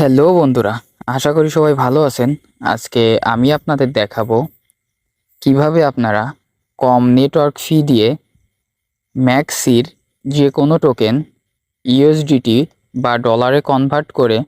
Hello বন্ধুরা, আশা করি সবাই ভালো আছেন। আজকে আমি আপনাদের দেখাবো কীভাবে আপনারা কম নেটওয়ার্ক ফি দিয়ে ম্যাক্সির যে কোনো টোকেন ইউএসডিটি বা ডলারে কনভার্ট করে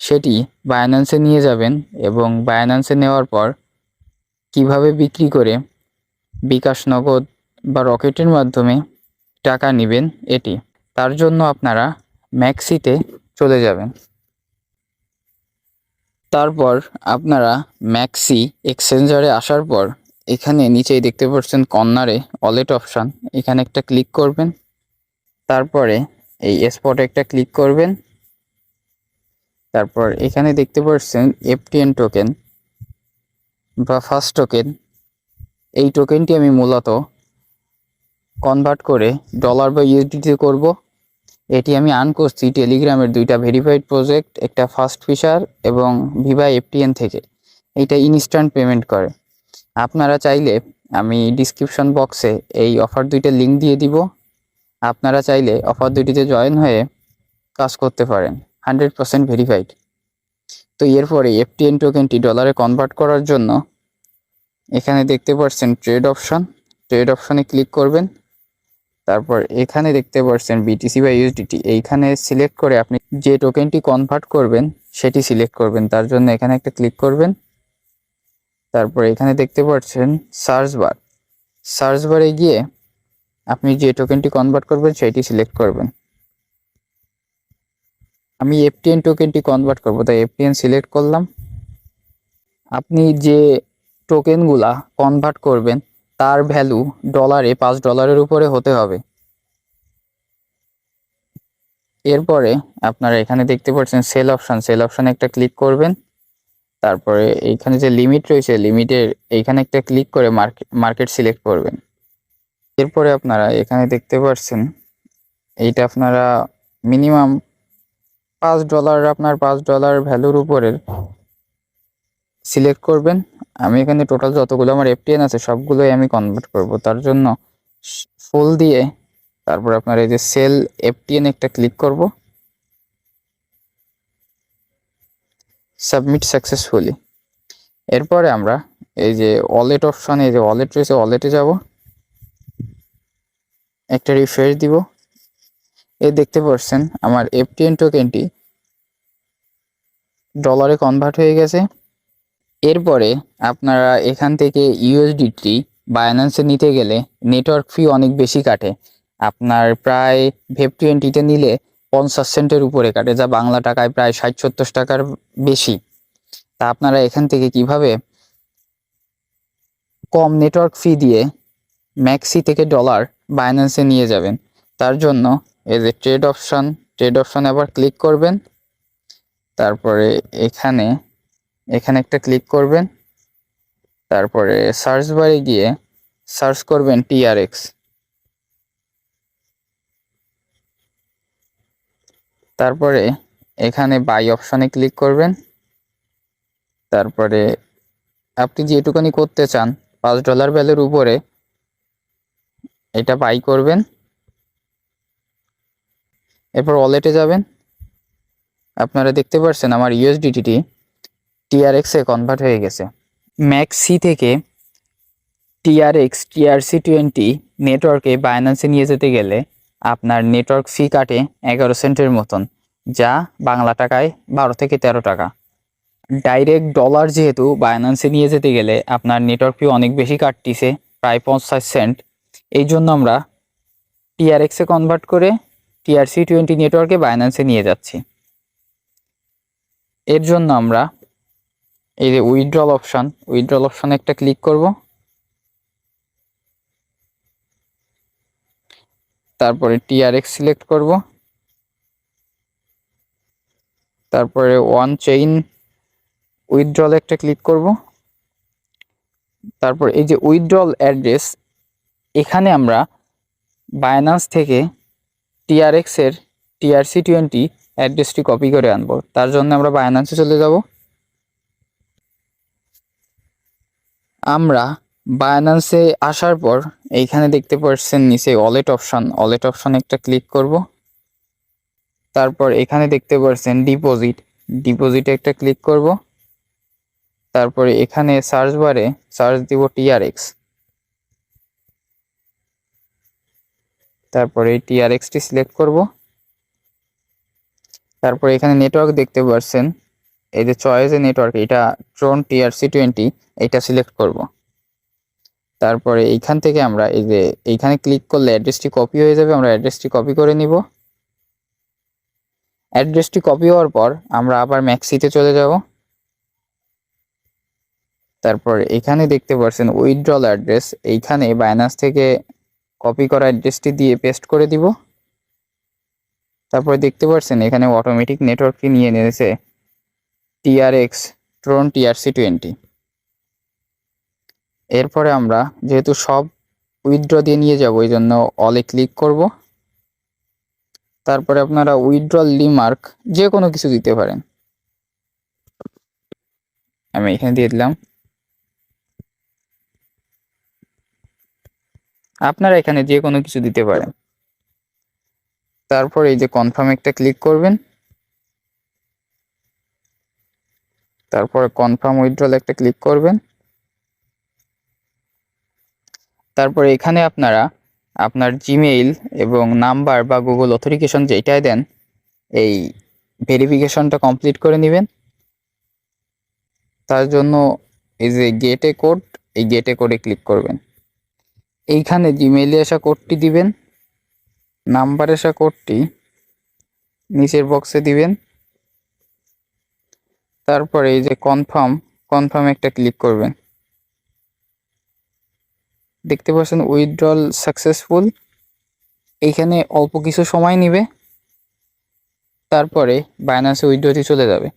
সেটি বায়ানান্সে নিয়ে যাবেন এবং বায়ানান্সে নেওয়ার পর কীভাবে বিক্রি করে বিকাশ নগদ বা রকেটের মাধ্যমে টাকা নেবেন এটি, তার জন্য আপনারা ম্যাক্সিতে চলে যাবেন। তারপর আপনারা ম্যাক্সি এক্সচেঞ্জারে আসার পর এখানে নিচেই দেখতে পাচ্ছেন কর্নারে ওয়ালেট অপশান এখানে একটা ক্লিক করবেন। তারপরে এই স্পটে একটা ক্লিক করবেন। তারপর এখানে দেখতে পাচ্ছেন এফটিএন টোকেন বা ফার্স্ট টোকেন এই টোকেনটি আমি মূলত কনভার্ট করে ডলার বা ইউএসডিতে করব। এটি আমি আর্ন করছি টেলিগ্রামের দুইটা ভেরিফাইড প্রজেক্ট, একটা ফার্স্ট ফিশার এবং ভিভা এফটিএন থেকে। এটা ইনস্ট্যান্ট পেমেন্ট করে। আপনারা চাইলে আমি ডিসক্রিপশন বক্সে এই অফার দুইটা লিঙ্ক দিয়ে দিব। আপনারা চাইলে অফার দুইটিতে জয়েন হয়ে কাজ করতে পারেন, হান্ড্রেড পার্সেন্ট ভেরিফাইড। তো এরপরে এফটিএন টোকেনটি ডলারে কনভার্ট করার জন্য এখানে দেখতে পাচ্ছেন ট্রেড অপশন। ট্রেড অপশনে ক্লিক করবেন। তারপর এখানে দেখতে পাচ্ছেন বিটিসি বা ইউএসডিটি এইখানে সিলেক্ট করে আপনি যে টোকেনটি কনভার্ট করবেন, সেটি সিলেক্ট করবেন। তার জন্য এখানে একটা ক্লিক করবেন। তারপর এখানে দেখতে পাচ্ছেন সার্চ বার সার্চ বারে গিয়ে আপনি যে টোকেনটি কনভার্ট করবেন, সেটি সিলেক্ট করবেন। আমি এফটিএন টোকেনটি কনভার্ট করব, তাই এফটিএন সিলেক্ট করলাম। আপনি যে টোকেনগুলা কনভার্ট করবেন তার ভ্যালু ডলারে পাঁচ ডলারের উপরে হতে হবে। এরপরে আপনারা এখানে দেখতে পাচ্ছেন সেল অপশন সেল অপশানে একটা ক্লিক করবেন। তারপরে এইখানে যে লিমিট রয়েছে লিমিটের এইখানে একটা ক্লিক করে মার্কেট মার্কেট সিলেক্ট করবেন। এরপরে আপনারা এখানে দেখতে পাচ্ছেন, এইটা আপনারা মিনিমাম পাঁচ ডলার আপনার পাঁচ ডলার ভ্যালুর উপরের সিলেক্ট করবেন। আমি এখানে টোটাল যতগুলো আমার এফটিএন আছে, সবগুলোই আমি কনভার্ট করব। তার জন্য ফুল দিয়ে তারপর আপনার এই যে সেল এফটিএন একটা ক্লিক করব। সাবমিট সাকসেসফুলি এরপরে আমরা এই যে ওয়ালেট অপশনে এই যে ওয়ালেট রয়েছে ওয়ালেটে যাব। একটা রিফ্রেশ দিব। এ দেখতে পাচ্ছেন, আমার এফটিএন টোকেনটি ডলারে কনভার্ট হয়ে গেছে। এরপরে আপনারা এখান থেকে ইউএসডিটি বায়ানান্সে নিতে গেলে নেটওয়ার্ক ফি অনেক বেশি কাটে। আপনার প্রায় ভেব টোয়েন্টিতে নিলে পঞ্চাশ সেন্টের উপরে কাটে, যা বাংলা টাকায় প্রায় ষাট সত্তর টাকার বেশি। তা আপনারা এখান থেকে কীভাবে কম নেটওয়ার্ক ফি দিয়ে ম্যাক্সি থেকে ডলার বায়ানান্সে নিয়ে যাবেন? তার জন্য এই যে ট্রেড অপশান ট্রেড অপশনে আবার ক্লিক করবেন। তারপরে এখানে এখানে একটা ক্লিক করবেন, তারপরে সার্চ বারে গিয়ে সার্চ করবেন টিআরএক্স তারপরে এখানে বাই অপশনে ক্লিক করবেন, তারপরে আপনি যেটুকানি করতে চান, পাঁচ ডলার ভ্যালুর উপরে এটা বাই করবেন। এরপর ওয়ালেটে যাবেন। আপনারা দেখতে পাচ্ছেন আমার ইউএসডিটি টিআরএক্সে কনভার্ট হয়ে গেছে। ম্যাক্সি থেকে টিআরএক্স টিআরসি টোয়েন্টি নেটওয়ার্কে বায়ানান্সে নিয়ে যেতে গেলে আপনার নেটওয়ার্ক ফি কাটে এগারো সেন্টের মতন, যা বাংলা টাকায় বারো থেকে তেরো টাকা। ডাইরেক্ট ডলার যেহেতু বায়ানান্সে নিয়ে যেতে গেলে আপনার নেটওয়ার্ক ফি অনেক বেশি কাটতিছে, প্রায় পঞ্চাশ সেন্ট। এই জন্য আমরা টিআরএক্সে কনভার্ট করে টিআরসি টোয়েন্টি নেটওয়ার্কে বায়ানান্সে নিয়ে যাচ্ছি। এর জন্য আমরা এই যে উইথড্রল অপশান উইথড্রল অপশানে একটা ক্লিক করব। তারপরে টিআরএক্স সিলেক্ট করব। তারপরে ওয়ান চেইন উইথড্রল একটা ক্লিক করব। তারপর এই যে উইথড্রল অ্যাড্রেস এখানে আমরা বায়ানান্স থেকে টিআরএক্স এর টিআরসি টোয়েন্টি অ্যাড্রেসটি কপি করে আনব। তার জন্য আমরা বায়ানান্সে চলে যাব। আমরা বায়ানান্সে আসার পর এইখানে দেখতে পাচ্ছেন নিচে ওয়ালেট অপশন ওয়ালেট অপশন একটা ক্লিক করব। তারপর এখানে দেখতে পাচ্ছেন ডিপোজিট ডিপোজিটে একটা ক্লিক করব। তারপরে এখানে সার্চ বারে সার্চ দিব টিআরএক্স তারপরে টিআরএক্সটি সিলেক্ট করব। তারপরে এখানে নেটওয়ার্ক দেখতে পাচ্ছেন এই যে চয়েসে নেটওয়ার্ক এটা ট্রন টিআরসি টোয়েন্টি এটা সিলেক্ট করব। তারপরে এইখান থেকে আমরা এই যে এইখানে ক্লিক করলে অ্যাড্রেসটি কপি হয়ে যাবে, আমরা অ্যাড্রেসটি কপি করে নিব। অ্যাড্রেসটি কপি হওয়ার পর আমরা আবার ম্যাক্সিতে চলে যাব। তারপর এখানে দেখতে পাচ্ছেন উইথড্রল অ্যাড্রেস এইখানে বাইনান্স থেকে কপি করা অ্যাড্রেসটি দিয়ে পেস্ট করে দিব। তারপরে দেখতে পাচ্ছেন এখানে অটোমেটিক নেটওয়ার্কটি নিয়ে নিয়েছে। টিআরএক্স ট্রন টিআরসি টোয়েন্টি এরপরে আমরা যেহেতু সব উইথড্র দিয়ে নিয়ে যাব, এই জন্য অলে ক্লিক করব। তারপরে আপনারা উইথড্রল লিমার্ক যে কোনো কিছু দিতে পারেন। আমি এখানে দিয়ে দিলাম। আপনারা এখানে যে কোনো কিছু দিতে পারেন। তারপর এই যে কনফার্ম একটা ক্লিক করবেন। তারপরে কনফার্ম উইথড্রল একটা ক্লিক করবেন। তারপরে এখানে আপনারা আপনার জিমেইল এবং নাম্বার বা গুগল অথরিকেশন যেটাই দেন, এই ভেরিফিকেশনটা কমপ্লিট করে নেবেন। তার জন্য এই যে গেটে কোড এই গেটে কোডে ক্লিক করবেন। এইখানে জিমেইলে আসা কোডটি দিবেন নাম্বার আসা কোডটি নিচের বক্সে দিবেন। তারপরে এই যে কনফার্ম কনফার্ম একটা ক্লিক করবেন। দেখতে পাচ্ছেন উইথড্রল সাকসেসফুল এইখানে অল্প কিছু সময় নেবে। তারপরে বাইন্যান্সে উইথড্রটি চলে যাবে।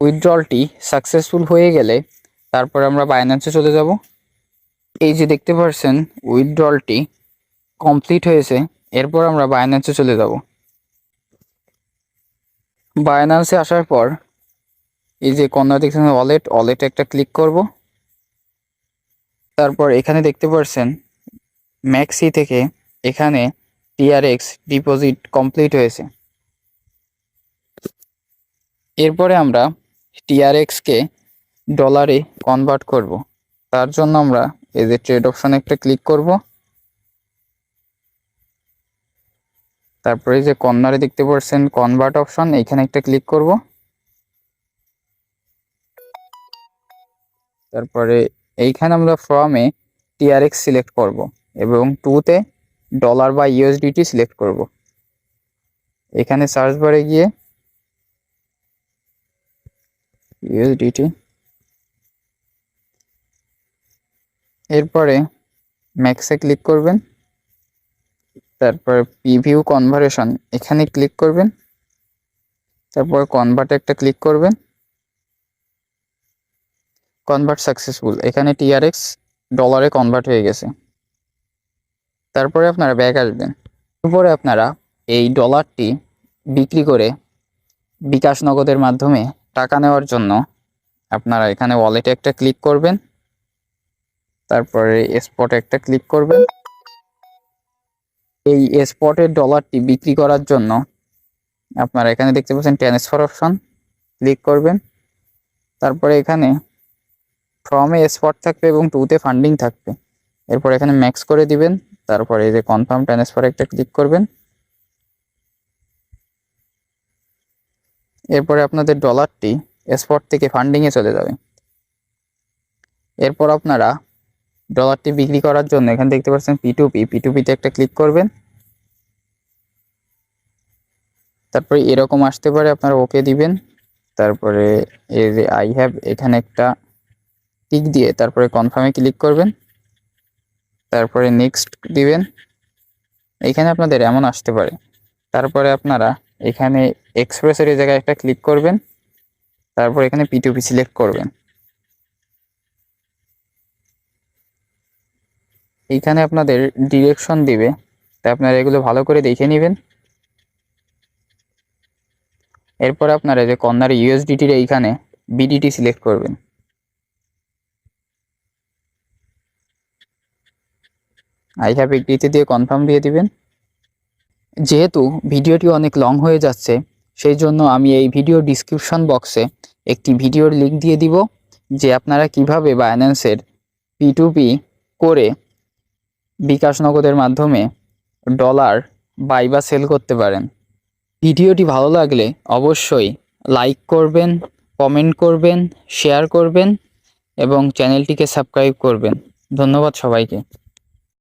উইথড্রলটি সাকসেসফুল হয়ে গেলে তারপর আমরা বাইন্যান্সে চলে যাব। এই যে দেখতে পাচ্ছেন উইথড্রলটি কমপ্লিট হয়েছে। এরপর আমরা বাইন্যান্সে চলে যাব। বাইন্যান্সে আসার পর এই যে কর্নার দেখছেন ওয়ালেট ওয়ালেটে একটা ক্লিক করব। তারপর এখানে দেখতে পাচ্ছেন ম্যাক্সি থেকে এখানে টিআরএক্স ডিপোজিট কমপ্লিট হয়েছে। এরপরে আমরা টিআরএক্সকে ডলারে কনভার্ট করব। তার জন্য আমরা এই যে ট্রেড অপশনে একটা ক্লিক করব। তারপরে যে কর্নারে দেখতে পাচ্ছেন কনভার্ট অপশন এখানে একটা ক্লিক করব। তারপরে এইখানে আমরা ফর্মে টিআরএক্স সিলেক্ট করব এবং টুতে ডলার বা ইউএসডিটি সিলেক্ট করব। এখানে সার্চ বারে গিয়ে ইউএসডিটি এরপরে ম্যাক্সে ক্লিক করবেন। তারপর প্রিভিউ কনভারেশন এখানে ক্লিক করবেন। তারপর কনভার্টে একটা ক্লিক করবেন। কনভার্ট সাকসেসফুল এখানে টিআরএক্স ডলারে কনভার্ট হয়ে গেছে। তারপরে আপনারা ব্যাক আসবেন। এরপরে আপনারা এই ডলারটি বিক্রি করে বিকাশ নগদের মাধ্যমে টাকা নেওয়ার জন্য আপনারা এখানে ওয়ালেটে একটা ক্লিক করবেন। তারপরে স্পটে একটা ক্লিক করবেন। এই স্পটের ডলারটি বিক্রি করার জন্য আপনারা এখানে দেখতে পাচ্ছেন ট্রান্সফার অপশন ক্লিক করবেন। তারপরে এখানে ফর্মে স্পট থাকবে এবং টুতে ফান্ডিং থাকবে। এরপর এখানে ম্যাক্স করে দিবেন, তারপরে এই যে কনফার্ম ট্রান্সফার একটা ক্লিক করবেন। এরপরে আপনাদের ডলারটি স্পট থেকে ফান্ডিংয়ে চলে যাবে। এরপর আপনারা ডলারটি বিক্রি করার জন্য, এখানে দেখতে পাচ্ছেন পিটুপি পিটুপিতে একটা ক্লিক করবেন। তারপরে এরকম আসতে পারে, আপনারা ওকে দিবেন। তারপরে এই যে আই হ্যাভ এখানে একটা টিক দিয়ে তারপরে কনফার্মে ক্লিক করবেন। তারপরে নেক্সট দিবেন। এখানে আপনাদের এমন আসতে পারে। তারপরে আপনারা এখানে এক্সপ্রেসের এই জায়গায় একটা ক্লিক করবেন। তারপর এখানে পিটুপি সিলেক্ট করবেন। এইখানে আপনাদের ডিরেকশন দিবে। তাই আপনারা এগুলো ভালো করে দেখে নেবেন। এরপর আপনারা যে কর্নার ইউএসডিটির এইখানে বিডিটি সিলেক্ট করবেন। আই হ্যাভ এগ্রিতে দিয়ে কনফার্ম দিয়ে দিবেন। যেহেতু ভিডিওটি অনেক লং হয়ে যাচ্ছে, সেই জন্য আমি এই ভিডিও ডিসক্রিপশন বক্সে একটি ভিডিওর লিঙ্ক দিয়ে দিব, যে আপনারা কীভাবে বাইন্যান্সের পি টু পি করে বিকাশ নগদের মাধ্যমে ডলার বাই বা সেল করতে পারেন। ভিডিওটি ভালো লাগলে অবশ্যই লাইক করবেন কমেন্ট করবেন শেয়ার করবেন এবং চ্যানেলটিকে সাবস্ক্রাইব করবেন। ধন্যবাদ সবাইকে।